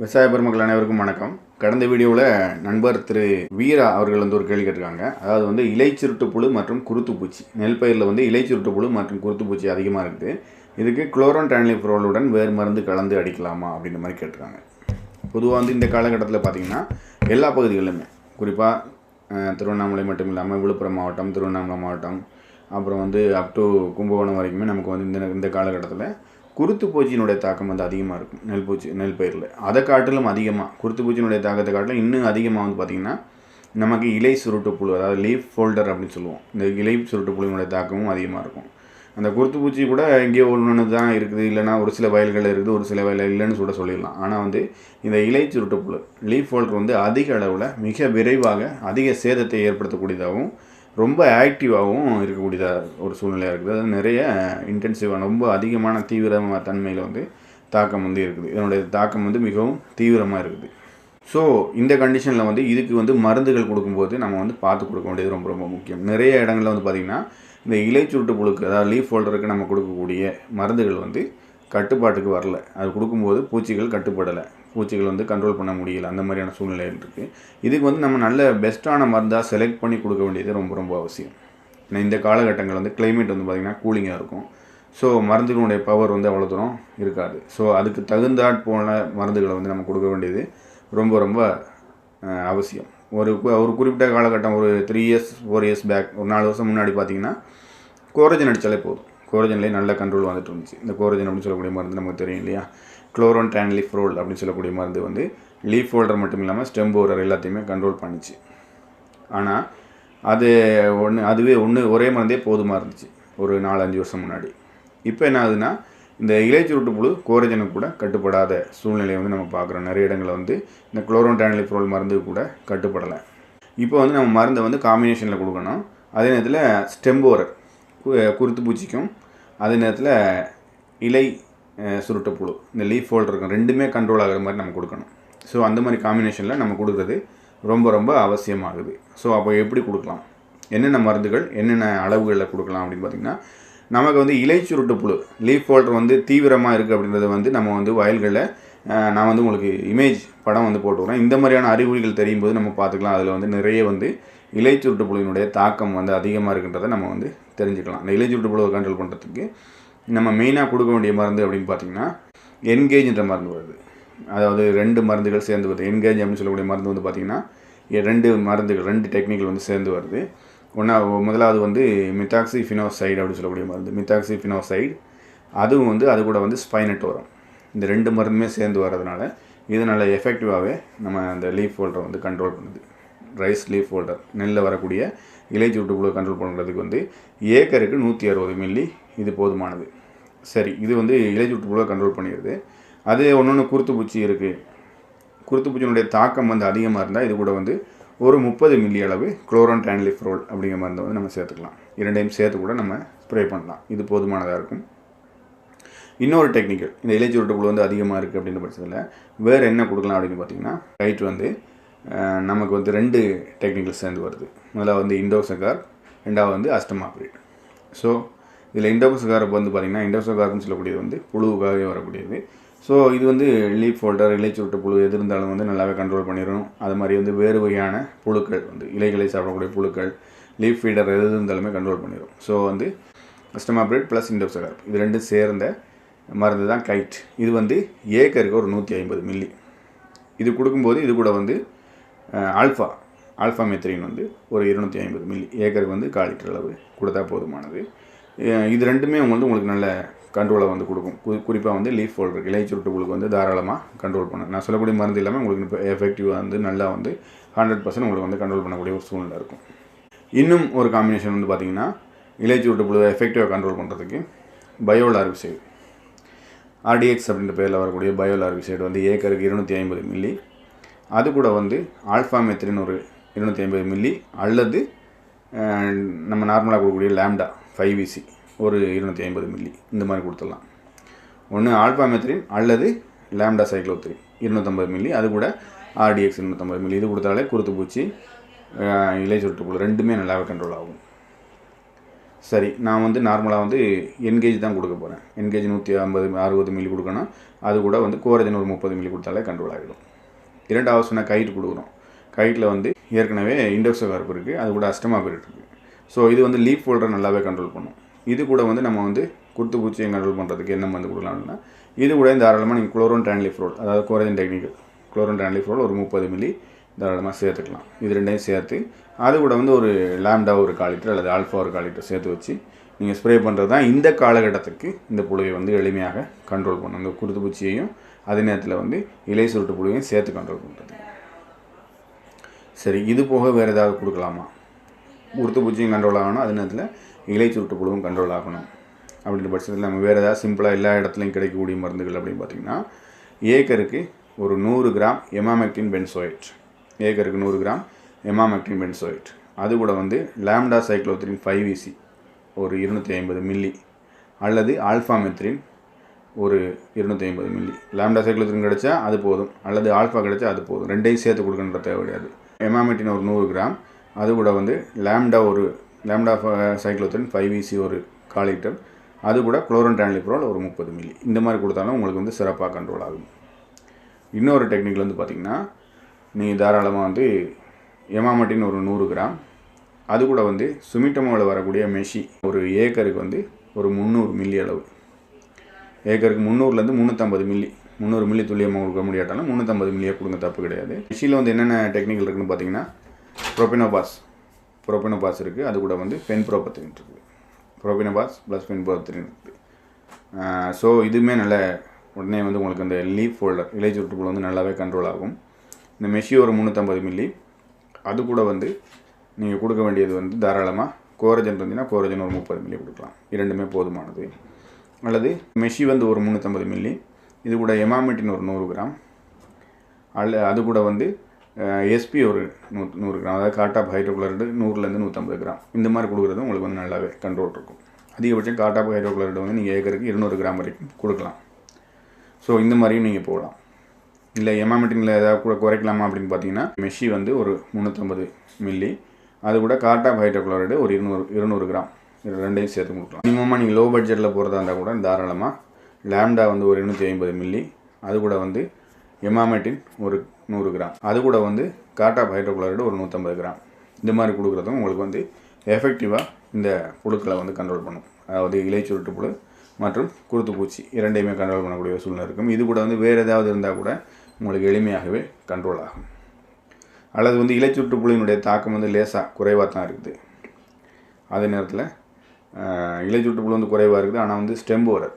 விவசாய பெருமக்கள் அனைவருக்கும் வணக்கம். கடந்த வீடியோவில் நண்பர் திரு வீரா அவர்கள் வந்து ஒரு கேள்வி கேட்டிருக்காங்க. அதாவது வந்து இலைச்சிருட்டு புழு மற்றும் குருத்துப்பூச்சி நெல் பயிரில் வந்து இலைச்சிருட்டு புழு மற்றும் குருத்துப்பூச்சி அதிகமாக இருக்குது. இதுக்கு குளோரோன் டான்லிஃப்ரோலுடன் வேறு மருந்து கலந்து அடிக்கலாமா அப்படின்ற மாதிரி கேட்டிருக்காங்க. பொதுவாக வந்து இந்த காலகட்டத்தில் பார்த்திங்கன்னா எல்லா பகுதிகளிலுமே குறிப்பாக திருவண்ணாமலை மட்டும் இல்லாமல் விழுப்புரம் மாவட்டம் திருவண்ணாமலை மாவட்டம் அப்புறம் வந்து அப் டு கும்பகோணம் வரைக்குமே நமக்கு வந்து இந்த இந்த காலகட்டத்தில் குருத்து பூச்சியினுடைய தாக்கம் வந்து அதிகமாக இருக்கும் நெல் பூச்சி நெல் பயிரில். அதை காட்டிலும் அதிகமாக குருத்து பூச்சியினுடைய தாக்கத்தை காட்டிலும் இன்னும் அதிகமாக வந்து பார்த்திங்கன்னா நமக்கு இலை சுருட்டு புழு அதாவது லீஃப் ஃபோல்டர் அப்படின்னு சொல்லுவோம். இந்த இலை சுருட்டு புழுவினுடைய தாக்கமும் அதிகமாக இருக்கும். அந்த குருத்து பூச்சி கூட எங்கேயோ ஒன்று தான் இருக்குது. இல்லைனா ஒரு சில வயல்கள் இருக்குது ஒரு சில வயல் இல்லைன்னு சொல்ல சொல்லிடலாம். ஆனால் வந்து இந்த இலை சுருட்டு புழு லீஃப் ஃபோல்டர் வந்து அதிக அளவில் மிக விரைவாக அதிக சேதத்தை ஏற்படுத்தக்கூடியதாகவும் ரொம்ப ஆக்டிவாகவும் இருக்கக்கூடியதாக ஒரு சூழ்நிலையாக இருக்குது. அது நிறைய இன்டென்சிவான ரொம்ப அதிகமான தீவிரமாக தன்மையில் வந்து தாக்கம் வந்து இருக்குது. இதனுடைய தாக்கம் வந்து மிகவும் தீவிரமாக இருக்குது. ஸோ இந்த கண்டிஷனில் வந்து இதுக்கு வந்து மருந்துகள் கொடுக்கும்போது நம்ம வந்து பார்த்து கொடுக்க வேண்டியது ரொம்ப ரொம்ப முக்கியம். நிறைய இடங்களில் வந்து பார்த்திங்கன்னா இந்த இலை சுருட்டு புழுக்கு அதாவது லீஃப் ஹோல்டருக்கு நம்ம கொடுக்கக்கூடிய மருந்துகள் வந்து கட்டுப்பாட்டுக்கு வரல. அது கொடுக்கும்போது பூச்சிகள் கட்டுப்படலை. பூச்சிகள் வந்து கண்ட்ரோல் பண்ண முடியல. அந்த மாதிரியான சூழ்நிலைகள் இருக்குது இதுக்கு வந்து நம்ம நல்ல பெஸ்ட்டான மருந்தாக செலக்ட் பண்ணி கொடுக்க வேண்டியது ரொம்ப ரொம்ப அவசியம். ஏன்னா இந்த காலகட்டங்கள் வந்து கிளைமேட் வந்து பார்த்திங்கன்னா கூலிங்காக இருக்கும். ஸோ மருந்துகளுடைய பவர் வந்து அவ்வளோ தூரம் இருக்காது. ஸோ அதுக்கு தகுந்தாற் போன மருந்துகளை வந்து நம்ம கொடுக்க வேண்டியது ரொம்ப ரொம்ப அவசியம். ஒரு ஒரு குறிப்பிட்ட காலகட்டம் ஒரு three years four years back ஒரு நாலு வருஷம் முன்னாடி பார்த்திங்கன்னா கோரஜன் அடித்தாலே போதும். கோரஜன்லேயே நல்ல கண்ட்ரோல் வந்துட்டு இருந்துச்சு. இந்த கோரஜன் அப்படின்னு சொல்லக்கூடிய மருந்து நமக்கு தெரியும் இல்லையா? குளோரோன் டான்லிஃப்ரோல் அப்படின்னு சொல்லக்கூடிய மருந்து வந்து லீஃப் ஹோல்டர் மட்டும் இல்லாமல் ஸ்டெம் ஓரர் எல்லாத்தையுமே கண்ட்ரோல் பண்ணிச்சு. ஆனால் அது ஒன்று அதுவே ஒன்று ஒரே மருந்தே போதுமாக இருந்துச்சு. ஒரு நாலு அஞ்சு வருஷம் முன்னாடி. இப்போ என்ன ஆகுதுன்னா இந்த இலைச்சுருட்டு புழு கோரஜனுக்கு கூட கட்டுப்படாத சூழ்நிலையை வந்து நம்ம பார்க்குறோம். நிறைய இடங்களில் வந்து இந்த குளோரோன் டான்லிஃப்ரோல் மருந்து கூட கட்டுப்படலை. இப்போ வந்து நம்ம மருந்தை வந்து காம்பினேஷனில் கொடுக்கணும். அதே நேரத்தில் ஸ்டெம்போரர் குருத்து பூச்சிக்கும் அதே நேரத்தில் இலை அஹ், சுருட்டு புழு இந்த லீஃப் ஃபோல்டர் இருக்கும். ரெண்டுமே கண்ட்ரோல் ஆகிற மாதிரி நம்ம கொடுக்கணும். ஸோ அந்த மாதிரி காம்பினேஷனில் நம்ம கொடுக்குறது ரொம்ப ரொம்ப அவசியமாகுது. ஸோ அப்போ எப்படி கொடுக்கலாம்? என்னென்ன மருந்துகள் என்னென்ன அளவுகளில் கொடுக்கலாம் அப்படின்னு பார்த்திங்கன்னா நமக்கு வந்து இலை சுருட்டு புழு லீஃப் ஃபோல்டர் வந்து தீவிரமாக இருக்குது அப்படின்றத வந்து நம்ம வந்து வயல்களில் நான் வந்து உங்களுக்கு இமேஜ் படம் வந்து போட்டு இந்த மாதிரியான அறிகுறிகள் தெரியும் போது நம்ம பார்த்துக்கலாம். அதில் வந்து நிறைய வந்து இலைச்சுருட்டு புழுவினுடைய தாக்கம் வந்து அதிகமாக இருக்குன்றதை நம்ம வந்து தெரிஞ்சுக்கலாம். இந்த இலைச்சுருட்டு புழுவை கண்ட்ரோல் பண்ணுறதுக்கு நம்ம மெயினாக கொடுக்க வேண்டிய மருந்து அப்படின்னு பார்த்தீங்கன்னா என்கேஜ்ன்ற மருந்து வருது. அதாவது ரெண்டு மருந்துகள் சேர்ந்து வருது. என்கேஜ் அப்படின்னு சொல்லக்கூடிய மருந்து வந்து பார்த்திங்கன்னா ரெண்டு மருந்துகள் ரெண்டு டெக்னிக்கல் வந்து சேர்ந்து வருது. ஒன்றா முதலாவது வந்து மித்தாக்சி ஃபினோசைடு அப்படின்னு சொல்லக்கூடிய மருந்து. மித்தாக்சி ஃபினோசைடு அதுவும் வந்து அது கூட வந்து ஸ்பைனட் வரும் இந்த ரெண்டு மருந்துமே சேர்ந்து வர்றதுனால இதனால் எஃபெக்டிவாகவே நம்ம அந்த லீஃப் ஹோல்டரை வந்து கண்ட்ரோல் பண்ணுது. ரைஸ் லீஃப் ஹோல்டர் நெல்லில் வரக்கூடிய இலை சுட்டுப்புழு கண்ட்ரோல் பண்ணுறதுக்கு வந்து ஏக்கருக்கு நூற்றி அறுபது மில்லி இது போதுமானது. சரி இது வந்து இலை சுட்டுப்புழுவை கண்ட்ரோல் பண்ணிடுது. அதே ஒன்று ஒன்று குருத்து பூச்சி இருக்குது குருத்துப்பூச்சியினுடைய தாக்கம் வந்து அதிகமாக இருந்தால் இது கூட வந்து ஒரு முப்பது மில்லி அளவு குளோரான் டான்லிஃப்ரோல் அப்படிங்கிற மருந்தை வந்து நம்ம சேர்த்துக்கலாம். இரண்டையும் சேர்த்து கூட நம்ம ஸ்ப்ரே பண்ணலாம். இது போதுமானதாக இருக்கும். இன்னொரு டெக்னிக்கல் இந்த இலைச்சுருட்டு புழு வந்து அதிகமாக இருக்குது அப்படின்ற பட்சத்தில் வேறு என்ன கொடுக்கலாம் அப்படின்னு பார்த்தீங்கன்னா ரைட் வந்து நமக்கு வந்து ரெண்டு டெக்னிக்கல் சேர்ந்து வருது. முதல்ல வந்து இண்டோசகார் ரெண்டாவது வந்து அஸ்டமாப்ரேட் ஸோ இதில் இண்டோசகார்ப் வந்து பார்த்திங்கன்னா இண்டோசகார்ப்னு சொல்லக்கூடியது வந்து புழுவுக்காகவே வரக்கூடியது. ஸோ இது வந்து லீஃப் ஃபோல்டர் இலைச்சுருட்டு புழு எது இருந்தாலும் வந்து நல்லாவே கண்ட்ரோல் பண்ணிடும் அது மாதிரி வந்து வேறு வகையான புழுக்கள் வந்து இலைகளை சாப்பிடக்கூடிய புழுக்கள் லீஃப் ஃபீடர் எது இருந்தாலுமே கண்ட்ரோல் பண்ணிடும் ஸோ வந்து அஸ்டமாப்ரேட் ப்ளஸ் இண்டோசகார்ப் இது ரெண்டும் சேர்ந்த மருந்து தான் கைட் இது வந்து ஏக்கருக்கு ஒரு நூற்றி ஐம்பது மில்லி இது கொடுக்கும்போது இது கூட வந்து ஆல்ஃபா ஆல்ஃபா மெத்ரின் வந்து ஒரு இருநூற்றி ஐம்பது மில்லி ஏக்கருக்கு வந்து கால் லிட்டர் அளவு கொடுத்தா போதுமானது. இது ரெண்டுமே வந்து உங்களுக்கு நல்ல கண்ட்ரோலை வந்து கொடுக்கும். கு- குறிப்பாக வந்து லீஃப் ஃபோல்டர் இலை சுருட்டுகளுக்கு வந்து தாராளமாக கண்ட்ரோல் பண்ணும் நான் சொல்லக்கூடிய மருந்து இல்லாமல் உங்களுக்கு இப்போ எஃபெக்டிவாக வந்து நல்லா வந்து ஹண்ட்ரட் பர்சன்ட் உங்களுக்கு வந்து கண்ட்ரோல் பண்ணக்கூடிய ஒரு சூழ்நிலை இருக்கும். இன்னும் ஒரு காம்பினேஷன் வந்து பார்த்தீங்கன்னா இலை சுருட்டு புழுவை எஃபெக்டிவாக கண்ட்ரோல் பண்ணுறதுக்கு பயோல் ஆர்டிஎக்ஸ் அப்படின்ற பேரில் வரக்கூடிய பயோல் வந்து ஏக்கருக்கு இருநூற்றி ஐம்பது மில்லி அது கூட வந்து ஆல்ஃபா மெத்திரின் ஒரு இருநூற்றி ஐம்பது மில்லி அல்லது நம்ம நார்மலாக கொடுக்கக்கூடிய லேம்டா ஃபைவ் இசி ஒரு இருநூற்றி ஐம்பது மில்லி. இந்த மாதிரி கொடுத்துடலாம். ஒன்று ஆல்ஃபா மெத்திரின் அல்லது லேம்டா சைக்ளோத்ரி இருநூற்றம்பது மில்லி. அது கூட ஆர்டிஎக்ஸ் இருநூற்றம்பது மில்லி. இது கொடுத்தாலே குருத்து பூச்சி இலை சுற்றுப்புழு ரெண்டுமே நல்லாவே கண்ட்ரோல் ஆகும். சரி நான் வந்து நார்மலாக வந்து என்கேஜ் தான் கொடுக்க போகிறேன் என்கேஜ் நூற்றி ஐம்பது அறுபது மில்லி கொடுக்கணும். அது கூட வந்து கோரஜன் ஒரு முப்பது மில்லி கொடுத்தாலே கண்ட்ரோல் ஆகிடும். இரண்டாவது சொன்ன கைட் கொடுக்குறோம். கைட்டில் வந்து ஏற்கனவே இண்டோக்ஸோ கார்ப் இருக்குது அது கூட அஸ்டமா பீரியட் இருக்குது ஸோ இது வந்து லீஃப் ஹோல்டர் நல்லாவே கண்ட்ரோல் பண்ணும். இது கூட வந்து நம்ம வந்து குருத்து பூச்சியை கண்ட்ரோல் பண்ணுறதுக்கு என்ன மருந்து கொடுக்கலாம்னா இது கூட தாராளமாக நீங்கள் குளோரோன் ரோல் அதாவது கோரஜன் டெக்னிக்கல் குளோரோன் ட்ரான்லிஃப்ரோல் ஒரு முப்பது மில்லி தாராளமாக சேர்த்துக்கலாம். இது ரெண்டையும் சேர்த்து அது கூட வந்து ஒரு லேம்டா ஒரு காலிட்டர் அல்லது ஆல்ஃபா ஒரு காலிட்டர் சேர்த்து வச்சு நீங்கள் ஸ்ப்ரே பண்ணுறது தான் இந்த காலகட்டத்துக்கு இந்த புழுவை வந்து எளிமையாக கண்ட்ரோல் பண்ணும். இந்த குருத்து பூச்சியையும் அதே நேரத்தில் வந்து இலை சுருட்டு புழுவையும் சேர்த்து கண்ட்ரோல் பண்ணுறது சரி இது போக வேறு ஏதாவது கொடுக்கலாமா? உருத்து பூச்சியும் கண்ட்ரோல் ஆகணும் அதே நேரத்தில் இலை சுருட்டு புழுவும் கண்ட்ரோல் ஆகணும். அப்படின்ற பட்சத்தில் நம்ம வேறு ஏதாவது சிம்பிளாக எல்லா இடத்துலையும் கிடைக்கக்கூடிய மருந்துகள் அப்படின்னு பார்த்திங்கன்னா ஏக்கருக்கு ஒரு நூறு கிராம் எமாமெக்டின் பென்சோயிட். ஏக்கருக்கு நூறு கிராம் எமாமெக்டின் பென்சோயிட். அது கூட வந்து லேம்டா சைக்ளோத்ரின் ஃபைவ் விசி ஒரு இருநூற்றி ஐம்பது மில்லி அல்லது ஆல்ஃபா மெத்ரின் ஒரு இருநூற்றி ஐம்பது மில்லி. லேம்டா சைக்ளோத்ரின் கிடச்சா அது போதும். அல்லது ஆல்ஃபா கிடச்சா அது போதும். ரெண்டையும் சேர்த்து கொடுக்கணுன்ற தேவை கிடையாது. எமாமெட்டின் ஒரு நூறு கிராம். அது கூட வந்து லேம்டா ஒரு லேம்டா சைக்ளோத்ரின் ஃபைவ் விசி ஒரு கால் லிட்டர். அது கூட குளோரன் ட்ரான்லிப்ரோல் ஒரு முப்பது மில்லி. இந்த மாதிரி கொடுத்தாலும் உங்களுக்கு வந்து சிறப்பாக கண்ட்ரோல் ஆகும். இன்னொரு டெக்னிக்கில் வந்து பார்த்திங்கன்னா நீங்கள் தாராளமாக வந்து எமாமட்டின் ஒரு நூறு கிராம். அது கூட வந்து சுமிட்டமோவில் வரக்கூடிய மெஷி. ஒரு ஏக்கருக்கு வந்து ஒரு முந்நூறு மில்லி அளவு. ஏக்கருக்கு முந்நூறுலேருந்து முந்நூற்றம்பது மில்லி. முந்நூறு மில்லி துல்லியமாக கொடுக்க முடியாட்டாலும் முந்நூற்றம்பது மில்லியாக கொடுங்க தப்பு கிடையாது. மெஷியில் வந்து என்னென்ன டெக்னிக்கல் இருக்குன்னு பார்த்தீங்கன்னா ப்ரோபினோபாஸ் ப்ரோபினோபாஸ் இருக்குது அது கூட வந்து பென் ப்ரோபத்தின் இருக்குது ப்ரோபினோபாஸ் ப்ளஸ் பென் ப்ரோபத்தின் இருக்குது ஸோ இதுவுமே நல்ல உடனே வந்து உங்களுக்கு அந்த லீஃப் ஃபோல்டர் இலை சுற்றுப்புழு வந்து நல்லாவே கண்ட்ரோல் ஆகும். இந்த மெஷி ஒரு முந்நூற்றம்பது மில்லி. அது கூட வந்து நீங்கள் கொடுக்க வேண்டியது வந்து தாராளமாக கோரஜன் இருந்ததுன்னா கோரஜன் ஒரு முப்பது மில்லி கொடுக்கலாம். இரண்டுமே போதுமானது. அல்லது மெஷி வந்து ஒரு முந்நூற்றம்பது மில்லி இது கூட எமாமெட்டின் ஒரு நூறு கிராம். அல்ல அது கூட வந்து எஸ்பி ஒரு நூ நூறு கிராம். அதாவது காட்டாப் ஹைட்ரோகுளரைடு நூறுலேருந்து நூற்றம்பது கிராம். இந்த மாதிரி கொடுக்குறது உங்களுக்கு வந்து நல்லாவே கண்ட்ரோல் இருக்கும். அதிகபட்சம் காட்டாப் ஹைட்ரோகுளரைடு வந்து நீங்கள் ஏக்கருக்கு இருநூறு கிராம் வரைக்கும் கொடுக்கலாம். ஸோ இந்த மாதிரியும் நீங்கள் போகலாம். இல்லை எமாமெட்டினில் ஏதாவது கூட குறைக்கலாமா அப்படின்னு பார்த்தீங்கன்னா மெஷி வந்து ஒரு முந்நூற்றம்பது மில்லி அது கூட கார்டாப் ஹைட்ரோகுளரைடு ஒரு இருநூறு இருநூறு கிராம். ரெண்டையும் சேர்த்து கொடுக்கலாம். மினிமமாக நீங்கள் லோ பட்ஜெட்டில் போகிறதா இருந்தால் கூட தாராளமாக லேம்டா வந்து ஒரு இருநூற்றி ஐம்பது மில்லி அது கூட வந்து எமாமெட்டின் ஒரு நூறு கிராம். அது கூட வந்து கார்டாப் ஹைட்ரோகுளரைடு ஒரு நூற்றம்பது கிராம். இந்த மாதிரி கொடுக்குறதும் உங்களுக்கு வந்து எஃபெக்டிவாக இந்த புழுக்களை வந்து கண்ட்ரோல் பண்ணும். அதாவது இலை சுருட்டு புழு மற்றும் குருத்து பூச்சி இரண்டையுமே கண்ட்ரோல் பண்ணக்கூடிய சூழ்நிலை இருக்கும். இது கூட வந்து வேறு ஏதாவது இருந்தால் கூட உங்களுக்கு எளிமையாகவே கண்ட்ரோல் ஆகும். அல்லது வந்து இலை புழுவினுடைய தாக்கம் வந்து லேசாக குறைவாக தான் இருக்குது. அதே நேரத்தில் இலைச்சுட்டு புழு வந்து குறைவாக இருக்குது. ஆனால் வந்து ஸ்டெம்பு வராது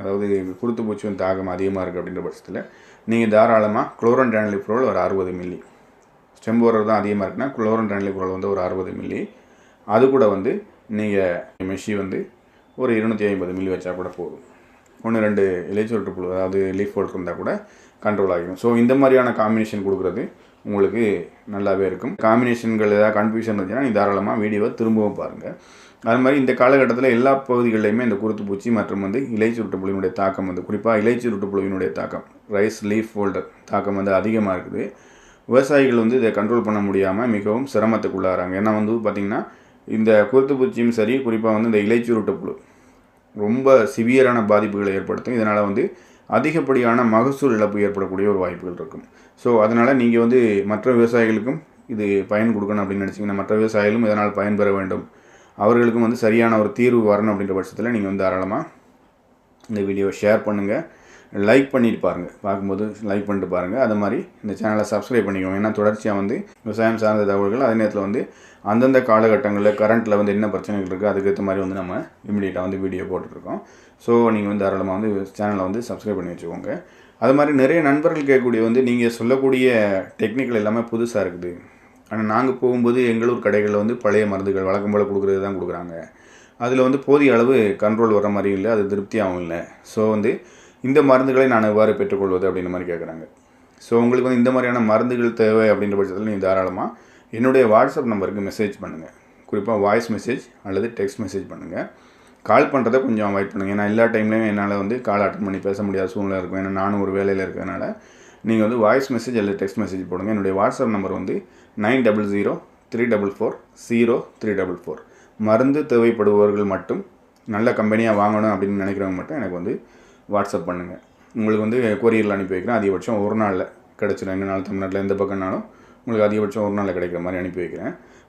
அதாவது குருத்து பூச்சி வந்து தாக்கம் அதிகமாக இருக்குது அப்படின்ற பட்சத்தில் நீங்கள் தாராளமாக குளோரன் ட்ரான்லிப்ரோல் ஒரு அறுபது மில்லி ஸ்டெம்பு வரது தான் அதிகமாக இருக்குன்னா குளோரன் ட்ரான்லிப்ரோல் வந்து ஒரு அறுபது மில்லி அது கூட வந்து நீங்கள் மெஷி வந்து ஒரு இருநூற்றி ஐம்பது மில்லி வச்சா கூட போதும். ஒன்று ரெண்டு இலைச்சுருட்டு புழு அதாவது லீஃப் ஹோல்டர் இருந்தால் கூட கண்ட்ரோல் ஆகிடும். ஸோ இந்த மாதிரியான காம்பினேஷன் கொடுக்குறது உங்களுக்கு நல்லாவே இருக்கும். காம்பினேஷன்கள் ஏதாவது கன்ஃபியூஷன் இருந்துச்சுன்னா நீ தாராளமாக வீடியோவை திரும்பவும் பாருங்கள் அது மாதிரி இந்த காலகட்டத்தில் எல்லா பகுதிகளிலையுமே இந்த குருத்து பூச்சி மற்றும் வந்து இலை சுருட்டு புழுவினுடைய தாக்கம் வந்து குறிப்பாக இலை சுருட்டு புழுவினுடைய தாக்கம் ரைஸ் லீஃப் ஹோல்டர் தாக்கம் வந்து அதிகமாக இருக்குது. விவசாயிகள் வந்து இதை கண்ட்ரோல் பண்ண முடியாமல் மிகவும் சிரமத்துக்குள்ளாகிறாங்க. ஏன்னா வந்து பார்த்திங்கன்னா இந்த குருத்து பூச்சியும் சரி குறிப்பாக வந்து இந்த இலைச்சி புழு ரொம்ப சிவியரான பாதிப்புகளை ஏற்படுத்தும். இதனால் வந்து அதிகப்படியான மகசூல் இழப்பு ஏற்படக்கூடிய ஒரு வாய்ப்புகள் இருக்கும். ஸோ அதனால் நீங்கள் வந்து மற்ற விவசாயிகளுக்கும் இது பயன் கொடுக்கணும் அப்படின்னு நினச்சிங்கன்னா மற்ற விவசாயிகளும் இதனால் பயன்பெற வேண்டும். அவர்களுக்கும் வந்து சரியான ஒரு தீர்வு வரணும் அப்படின்ற பட்சத்தில் நீங்கள் வந்து தாராளமாக இந்த வீடியோவை ஷேர் பண்ணுங்கள் லைக் பண்ணிட்டு பாருங்கள் பார்க்கும்போது லைக் பண்ணிட்டு பாருங்கள் அது மாதிரி இந்த சேனலை சப்ஸ்கிரைப் பண்ணிக்கோங்க. ஏன்னா தொடர்ச்சியாக வந்து விவசாயம் சார்ந்த தகவல்கள் அதே நேரத்தில் வந்து அந்தந்த காலகட்டங்களில் கரண்ட்டில் வந்து என்ன பிரச்சனைகள் இருக்குது அதுக்கேற்ற மாதிரி வந்து நம்ம இமீடியட்டாக வந்து வீடியோ போட்டுட்ருக்கோம் ஸோ நீங்கள் வந்து தாராளமாக வந்து சேனலை வந்து சப்ஸ்கிரைப் பண்ணி வச்சுக்கோங்க. அது மாதிரி நிறைய நண்பர்கள் கேட்கக்கூடிய வந்து நீங்கள் சொல்லக்கூடிய டெக்னிக்கல் எல்லாமே புதுசாக இருக்குது. ஆனால் நாங்கள் போகும்போது எங்களூர் கடைகளில் வந்து பழைய மருந்துகள் வழக்கம் போல் கொடுக்குறது தான் கொடுக்குறாங்க. அதில் வந்து போதிய அளவு கண்ட்ரோல் வர மாதிரி இல்லை அது திருப்தியாகவும் இல்லை. ஸோ வந்து இந்த மருந்துகளை நான் எவ்வாறு பெற்றுக்கொள்வது அப்படின்ற மாதிரி கேட்குறாங்க. ஸோ உங்களுக்கு வந்து இந்த மாதிரியான மருந்துகள் தேவை அப்படின்ற பட்சத்தில் நீங்கள் தாராளமாக என்னுடைய வாட்ஸ்அப் நம்பருக்கு மெசேஜ் பண்ணுங்கள் குறிப்பாக வாய்ஸ் மெசேஜ் அல்லது டெக்ஸ்ட் மெசேஜ் பண்ணுங்கள் கால் பண்ணுறதை கொஞ்சம் அவாய்ட் பண்ணுங்கள் ஏன்னா எல்லா டைம்லையும் என்னால் வந்து கால் அட்டன் பண்ணி பேச முடியாத சூழ்நிலை இருக்கும். ஏன்னா நானும் ஒரு வேலையில் இருக்கிறதுனால நீங்கள் வந்து வாய்ஸ் மெசேஜ் அல்லது டெக்ஸ்ட் மெசேஜ் போடுங்க. என்னுடைய வாட்ஸ்அப் நம்பர் வந்து nine double zero three double four zero three double four மருந்து தேவைப்படுபவர்கள் மட்டும் நல்ல கம்பெனியாக வாங்கணும் அப்படின்னு நினைக்கிறவங்க மட்டும் எனக்கு வந்து வாட்ஸ்அப் பண்ணுங்கள் உங்களுக்கு வந்து கொரியரில் அனுப்பி வைக்கிறேன். அதிகபட்சம் ஒரு நாளில் கிடச்சிடும் எங்கள் நாள் தமிழ்நாட்டில் எந்த பக்கம்னாலும் உங்களுக்கு அதிகபட்சம் ஒரு நாளில் கிடைக்கிற மாதிரி அனுப்பி வைக்கிறேன்.